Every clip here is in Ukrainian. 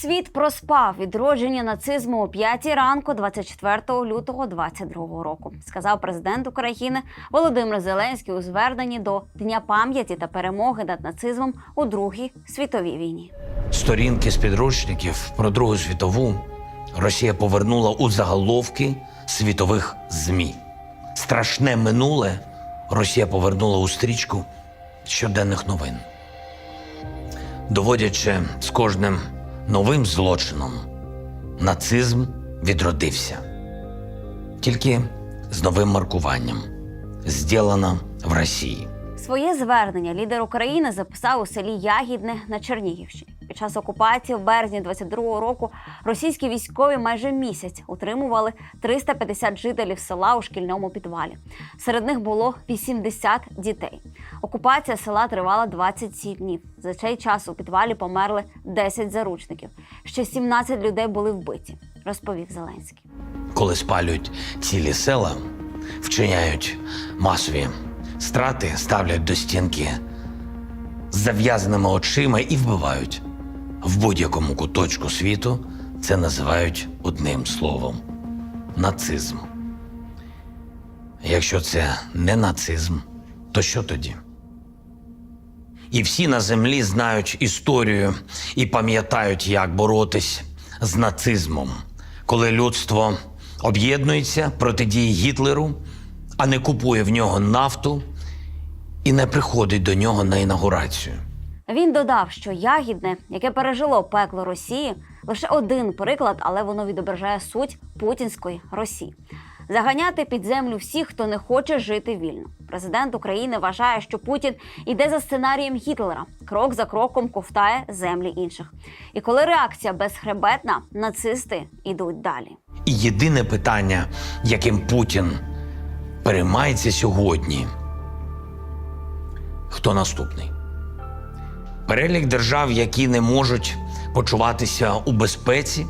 Світ проспав відродження нацизму о 5 ранку 24 лютого 22 року, сказав президент України Володимир Зеленський у зверненні до Дня пам'яті та перемоги над нацизмом у Другій світовій війні. Сторінки з підручників про Другу світову Росія повернула у заголовки світових ЗМІ. Страшне минуле Росія повернула у стрічку щоденних новин, доводячи з кожним новим злочином, нацизм відродився. Тільки з новим маркуванням, зділано в Росії. Своє звернення лідер України записав у селі Ягідне на Чернігівщині. Під час окупації в березні 22-го року російські військові майже місяць утримували 350 жителів села у шкільному підвалі. Серед них було 80 дітей. Окупація села тривала 27 днів. За цей час у підвалі померли 10 заручників. Ще 17 людей були вбиті, розповів Зеленський. коли спалюють цілі села, вчиняють масові страти, ставлять до стінки з зав'язаними очима і вбивають. В будь-якому куточку світу це називають одним словом нацизм. Якщо це не нацизм, то що тоді? І всі на землі знають історію і пам'ятають, як боротись з нацизмом, коли людство об'єднується протидіє Гітлеру, а не купує в нього нафту і не приходить до нього на інаугурацію. Він додав, що ягідне, яке пережило пекло Росії, лише один приклад, але воно відображає суть путінської Росії. Заганяти під землю всіх, хто не хоче жити вільно. Президент України вважає, що Путін іде за сценарієм Гітлера, крок за кроком ковтає землі інших. І коли реакція безхребетна, нацисти йдуть далі. І єдине питання, яким Путін переймається сьогодні. Хто наступний? Перелік держав, які не можуть почуватися у безпеці.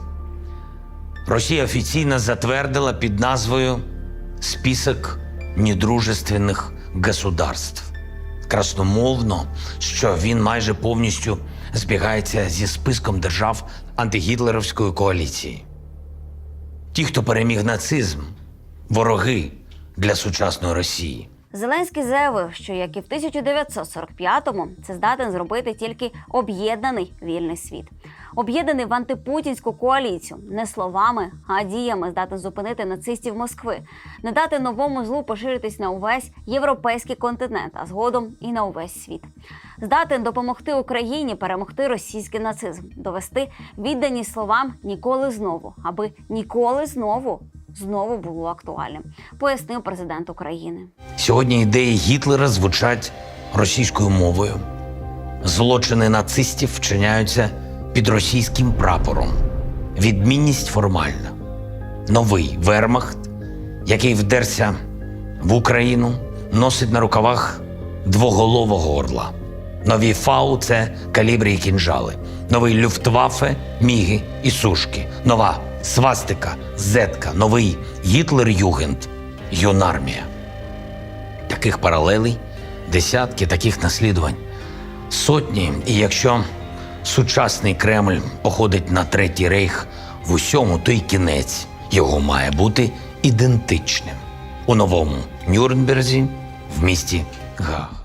Росія офіційно затвердила під назвою Список недружественних государств. Красномовно, що він майже повністю збігається зі списком держав антигітлерівської коаліції. Ті, хто переміг нацизм, вороги для сучасної Росії. Зеленський заявив, що як і в 1945-му, це здатен зробити тільки об'єднаний вільний світ, об'єднаний в антипутінську коаліцію, не словами, а діями здатен зупинити нацистів Москви, не дати новому злу поширитись на увесь європейський континент, а згодом і на увесь світ. Здатен допомогти Україні перемогти російський нацизм, довести відданість словам ніколи знову, аби ніколи знову знову було актуальним, пояснив президент України. Сьогодні ідеї Гітлера звучать російською мовою. Злочини нацистів вчиняються під російським прапором. Відмінність формальна. Новий вермахт, який вдерся в Україну, носить на рукавах двоголового орла. Нові фау це калібри і кінжали. Новий люфтваффе, міги і сушки. Нова свастика, зетка, новий Гітлер-Югенд, юнармія. Таких паралелей, десятки таких наслідувань, сотні. І якщо сучасний Кремль походить на третій рейх в усьому, то й кінець його має бути ідентичним у новому Нюрнберзі в місті Гаг.